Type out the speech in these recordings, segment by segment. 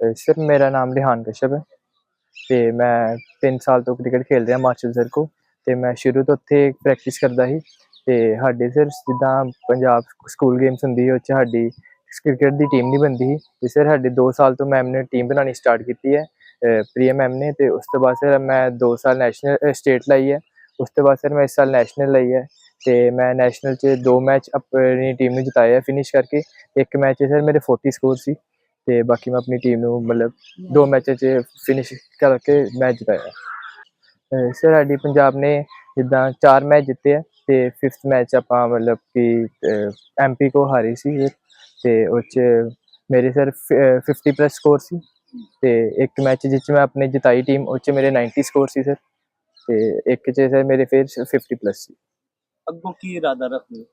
Sir ਮੇਰਾ ਨਾਮ ਰਿਹਾਨ ਕਸ਼ਪ ਹੈ ਤੇ ਮੈਂ 3 ਸਾਲ ਤੋਂ ਕ੍ਰਿਕਟ ਖੇਡ ਰਿਹਾ ਮਾਸਟਰ ਸਰ ਕੋ ਤੇ ਮੈਂ ਸ਼ੁਰੂ ਤੋਂ ਉੱਥੇ ਪ੍ਰੈਕਟਿਸ ਕਰਦਾ ਸੀ ਤੇ ਸਾਡੇ ਸਰ ਜਿੱਦਾਂ ਪੰਜਾਬ ਸਕੂਲ ਗੇਮਸ ਹੁੰਦੀ ਸੀ, ਉਹ 'ਚ ਸਾਡੀ ਕ੍ਰਿਕਟ ਦੀ ਟੀਮ ਨਹੀਂ ਬਣਦੀ ਸੀ ਤੇ ਸਰ ਸਾਡੇ 2 ਸਾਲ ਤੋਂ ਮੈਮ ਨੇ ਟੀਮ ਬਣਾਉਣੀ ਸਟਾਰਟ ਕੀਤੀ ਹੈ, ਅਹ ਮੈਮ ਨੇ ਤੇ ਉਸ ਤੋਂ ਬਾਅਦ ਸਰ ਮੈਂ 2 ਸਾਲ ਨੈਸ਼ਨਲ ਸਟੇਟ ਲਈ ਹੈ, ਉਸ ਤੋਂ ਬਾਅਦ ਸਰ ਮੈਂ ਇਸ ਸਾਲ ਨੈਸ਼ਨਲ ਲਈ ਹੈ ਤੇ ਮੈਂ ਨੈਸ਼ਨਲ 'ਚ ਦੋ ਮੈਚ ਆਪਣੀ ਟੀਮ ਨੂੰ ਜਿਤਾਇਆ ਫਿਨਿਸ਼ ਕਰਕੇ, ਇੱਕ ਮੈਚ 'ਚ ਸਰ ਮੇਰੇ 40 ਸਕੋਰ ਸੀ। ਤੇ ਬਾਕੀ ਮੈਂ ਆਪਣੀ ਟੀਮ ਨੂੰ ਮਤਲਬ ਦੋ ਮੈਚਾਂ 'ਚ ਫਿਨਿਸ਼ ਕਰਕੇ ਮੈਚ ਜਿਤਾਇਆ ਸਰ ਸਾਡੀ ਪੰਜਾਬ ਨੇ ਜਿੱਦਾਂ ਚਾਰ ਮੈਚ ਜਿੱਤੇ ਆ ਤੇ ਫਿਫਥ ਮੈਚ ਆਪਾਂ ਮਤਲਬ ਕਿ ਐਮਪੀ ਕੋ ਹਾਰੀ ਸੀ ਫਿਰ ਤੇ ਉਹ 'ਚ ਮੇਰੇ ਸਰ 50 ਪਲੱਸ ਸਕੋਰ ਸੀ। ਤੇ ਇੱਕ ਮੈਚ ਜਿਸ 'ਚ ਮੈਂ ਆਪਣੇ ਜਿਤਾਈ ਟੀਮ ਉਹ 'ਚ ਮੇਰੇ 90 ਸਕੋਰ ਸੀ ਸਰ ਤੇ ਇੱਕ 'ਚ ਸਰ ਮੇਰੇ ਫਿਰ 50 ਪਲੱਸ ਸੀ। ਅੱਗੋਂ ਕੀ ਇਰਾਦਾ ਰੱਖਦੇ ਹੋ?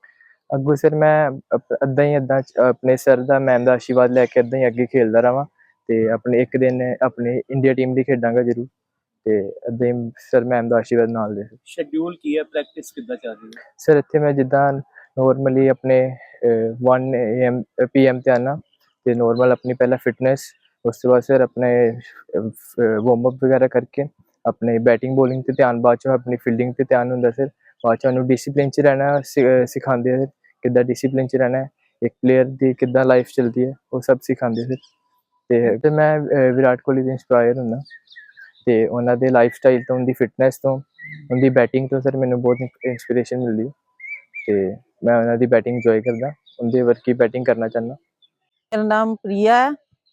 ਅੱਗੋਂ ਸਰ ਮੈਂ ਏਦਾਂ ਹੀ ਚ- ਆਪਣੇ ਸਰ ਦਾ ਮੈਮ ਦਾ ਆਸ਼ੀਰਵਾਦ ਲੈ ਕੇ ਏਦਾਂ ਹੀ ਅੱਗੇ ਖੇਡਦਾ ਰਵਾਂ ਤੇ ਆਪਣੇ ਇੱਕ ਦਿਨ ਆਪਣੀ ਇੰਡੀਆ ਟੀਮ ਲਈ ਖੇਡਾਂਗਾ ਜ਼ਰੂਰ ਤੇ ਏਦਾਂ ਹੀ ਸਰ ਮੈਮ ਦਾ ਆਸ਼ੀਰਵਾਦ ਨਾਲ ਦੇ ਸ਼ਡਿਊਲ ਕੀ ਹੈ? ਪ੍ਰੈਕਟਿਸ ਕਿੱਦਾਂ ਚੱਲ ਰਹੀ ਹੈ? ਸਰ ਇੱਥੇ ਮੈਂ ਜਿੱਦਾਂ ਨੋਰਮਲੀ ਆਪਣੇ 1 am pm ਤੇ ਆਉਣਾ ਤੇ ਨੋਰਮਲ ਆਪਣੀ ਪਹਿਲਾਂ ਫਿਟਨੈਸ ਉਸ ਤੋਂ ਬਾਅਦ ਸਰ ਆਪਣੇ ਵਾਰਮ ਅਪ ਵਗੈਰਾ ਕਰਕੇ ਆਪਣੇ ਬੈਟਿੰਗ ਬੋਲਿੰਗ ਤੇ ਧਿਆਨ ਬਾਅਦ ਚੋਂ ਆਪਣੀ ਫੀਲਡਿੰਗ ਤੇ ਧਿਆਨ ਹੁੰਦਾ ਸਰ ਬਾਅਦ ਚੋਂ ਉਹਨੂੰ ਡਿਸਪਲਿਨ ਚ ਰਹਿਣਾ ਸਿਖਾਉਂਦੇ ਆ ਕਿੱਦਾਂ ਡਿਸਪਲਿਨ ਚ ਰਹਿਣਾ ਹੈ ਇੱਕ ਪਲੇਅਰ ਦੀ ਕਿੱਦਾਂ ਲਾਈਫ ਚੱਲਦੀ ਹੈ ਉਹ ਸਭ ਸਿਖਾਉਂਦੇ ਸਰ ਤੇ ਤੇ ਮੈਂ ਵਿਰਾਟ ਕੋਹਲੀ ਦੇ ਇੰਸਪਾਇਰ ਹੁੰਦਾ। ਤੇ ਉਹਨਾਂ ਦੇ ਲਾਈਫ ਸਟਾਈਲ ਤੋਂ ਉਹਦੀ ਫਿਟਨੈਸ ਤੋਂ ਉਹਦੀ ਬੈਟਿੰਗ ਤੋਂ ਸਰ ਮੈਨੂੰ ਬਹੁਤ ਇੰਸਪੀਰੇਸ਼ਨ ਮਿਲਦੀ ਤੇ ਮੈਂ ਉਹਨਾਂ ਦੀ ਬੈਟਿੰਗ ਇੰਜੋਏ ਕਰਦਾ ਉਹਦੇ ਵਰਗੀ ਬੈਟਿੰਗ ਕਰਨਾ ਚਾਹੁੰਦਾ। ਮੇਰਾ ਨਾਮ ਪ੍ਰਿਆ ਹੈ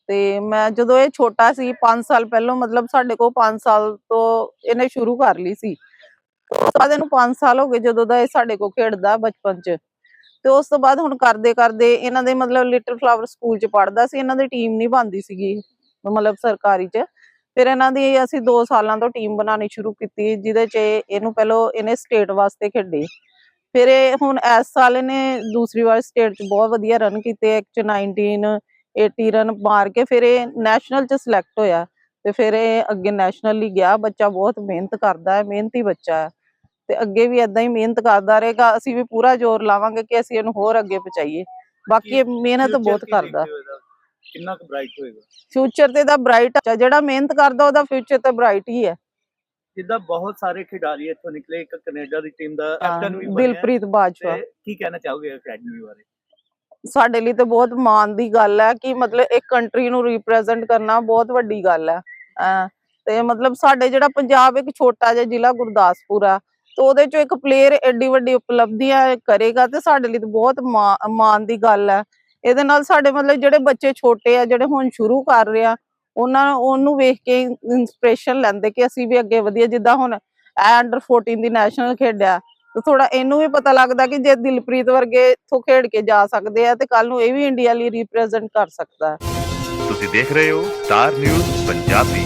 ਤੇ ਮੈਂ ਜਦੋਂ ਇਹ ਛੋਟਾ ਸੀ 5 ਸਾਲ ਪਹਿਲਾਂ ਮਤਲਬ ਸਾਡੇ ਕੋਲ 5 ਸਾਲ ਤੋਂ ਇਹਨੇ ਸ਼ੁਰੂ ਕਰ ਲਈ ਸੀ। ਉਸ ਤੋਂ ਬਾਅਦ ਇਹਨੂੰ 5 ਸਾਲ ਹੋ ਗਏ ਜਦੋਂ ਦਾ ਇਹ ਸਾਡੇ ਕੋਲ ਖੇਡਦਾ ਬਚਪਨ 'ਚ। ਤੇ ਉਸ ਤੋਂ ਬਾਅਦ ਹੁਣ ਕਰਦੇ ਕਰਦੇ ਇਹਨਾਂ ਦੇ ਮਤਲਬ ਲਿਟਲ ਫਲਾਵਰ ਸਕੂਲ 'ਚ ਪੜਦਾ ਸੀ, ਇਹਨਾਂ ਦੀ ਟੀਮ ਨਹੀਂ ਬਣਦੀ ਸੀਗੀ, ਮਤਲਬ ਸਰਕਾਰੀ 'ਚ। ਫਿਰ ਇਹਨਾਂ ਦੀ ਅਸੀਂ 2 ਸਾਲਾਂ ਤੋਂ ਟੀਮ ਬਣਾਉਣੀ ਸ਼ੁਰੂ ਕੀਤੀ, ਜਿਹਦੇ 'ਚ ਇਹਨੂੰ ਪਹਿਲਾਂ ਇਹਨੇ ਸਟੇਟ ਵਾਸਤੇ ਖੇਡੇ। ਫਿਰ ਇਹ ਹੁਣ ਇਸ ਸਾਲ ਇਹਨੇ ਦੂਸਰੀ ਵਾਰ ਸਟੇਟ 'ਚ ਬਹੁਤ ਵਧੀਆ ਰਨ ਕੀਤੇ, ਇੱਕ 'ਚ 19 80 ਰਨ ਮਾਰ ਕੇ ਫਿਰ ਇਹ ਨੈਸ਼ਨਲ 'ਚ ਸਿਲੈਕਟ ਹੋਇਆ। ਤੇ ਫਿਰ ਇਹ ਅੱਗੇ ਨੈਸ਼ਨਲ ਲਈ ਗਿਆ, ਬੱਚਾ ਬਹੁਤ ਮਿਹਨਤ ਕਰਦਾ ਹੈ, ਮਿਹਨਤੀ ਬੱਚਾ ਹੈ। ਤੇ ਅੱਗੇ ਵੀ ਇਦਾਂ ਹੀ ਮਿਹਨਤ ਕਰਦਾ ਰਹੇਗਾ ਅਸੀਂ ਵੀ ਪੂਰਾ ਜ਼ੋਰ ਲਾਵਾਂਗੇ ਕਿ ਅਸੀਂ ਇਹਨੂੰ ਹੋਰ ਅੱਗੇ ਪਹੁੰਚਾਈਏ। ਬਾਕੀ ਇਹ ਮਿਹਨਤ ਬਹੁਤ ਕਰਦਾ? ਕਿੰਨਾ ਕੁ ਬ੍ਰਾਈਟ ਹੋਏਗਾ? ਫਿਊਚਰ ਤੇ ਦਾ ਬ੍ਰਾਈਟ ਜਿਹੜਾ ਮਿਹਨਤ ਕਰਦਾ ਉਹਦਾ ਫਿਊਚਰ ਤੇ ਬ੍ਰਾਈਟ ਹੀ ਹੈ। ਜਿੱਦਾਂ ਬਹੁਤ ਸਾਰੇ ਖਿਡਾਰੀ ਇੱਥੋਂ ਨਿਕਲੇ ਇੱਕ ਕੈਨੇਡਾ ਦੀ ਟੀਮ ਦਾ ਕੈਪਟਨ ਵੀ ਬਣਿਆ। ਦਿਲਪ੍ਰੀਤ ਬਾਜਵਾ। ਕੀ ਕਹਿਣਾ ਚਾਹੋਗੇ ਅਕੈਡਮੀ ਬਾਰੇ? ਸਾਡੇ ਲਈ ਤੇ ਬਹੁਤ ਮਾਣ ਦੀ ਗੱਲ ਹੈ ਕਿ ਮਤਲਬ ਇੱਕ ਕੰਟਰੀ ਨੂੰ ਰਿਪਰੈਜ਼ੈਂਟ ਕਰਨਾ ਬਹੁਤ ਵੱਡੀ ਗੱਲ ਹੈ। ਤੇ ਮਤਲਬ ਸਾਡੇ ਜਿਹੜਾ ਪੰਜਾਬ ਇੱਕ ਛੋਟਾ ਜਿਹਾ ਜ਼ਿਲ੍ਹਾ ਗੁਰਦਾਸਪੁਰ ਆ ਤੇ ਉਹਦੇ ਚੋਂ ਇੱਕ ਪਲੇਅਰ ਐਡੀ ਵੱਡੀ ਉਪਲਬਧੀਆਂ ਕਰੇਗਾ ਤੇ ਸਾਡੇ ਲਈ ਤੇ ਬਹੁਤ ਮਾਣ ਦੀ ਗੱਲ ਹੈ ਇਹਦੇ ਨਾਲ ਸਾਡੇ ਮਤਲਬ ਜਿਹੜੇ ਬੱਚੇ ਛੋਟੇ ਆ, ਜਿਹੜੇ ਹੁਣ ਸ਼ੁਰੂ ਕਰ ਰਹੇ ਆ, ਉਹਨਾਂ ਉਹਨੂੰ ਵੇਖ ਕੇ ਇਨਸਪੀਰੇਸ਼ਨ ਲੈਂਦੇ ਕਿ ਅਸੀਂ ਵੀ ਅੱਗੇ ਵਧੀਆ ਜਿੱਦਾਂ ਹੁਣ ਅੰਡਰ 14 ਦੀ ਨੈਸ਼ਨਲ ਖੇਡਿਆ ਤੇ ਥੋੜਾ ਇਹਨੂੰ ਵੀ ਪਤਾ ਲੱਗਦਾ ਕਿ ਜੇ ਦਿਲਪ੍ਰੀਤ ਵਰਗੇ ਇੱਥੋਂ ਖੇਡ ਕੇ ਜਾ ਸਕਦੇ ਆ, ਤੇ ਕੱਲ ਨੂੰ ਇਹ ਵੀ ਇੰਡੀਆ ਲਈ ਰਿਪਰੈਜ਼ੈਂਟ ਕਰ ਸਕਦਾ। ਤੁਸੀਂ ਦੇਖ ਰਹੇ ਹੋ ਸਟਾਰ ਨਿਊਜ਼ ਪੰਜਾਬੀ।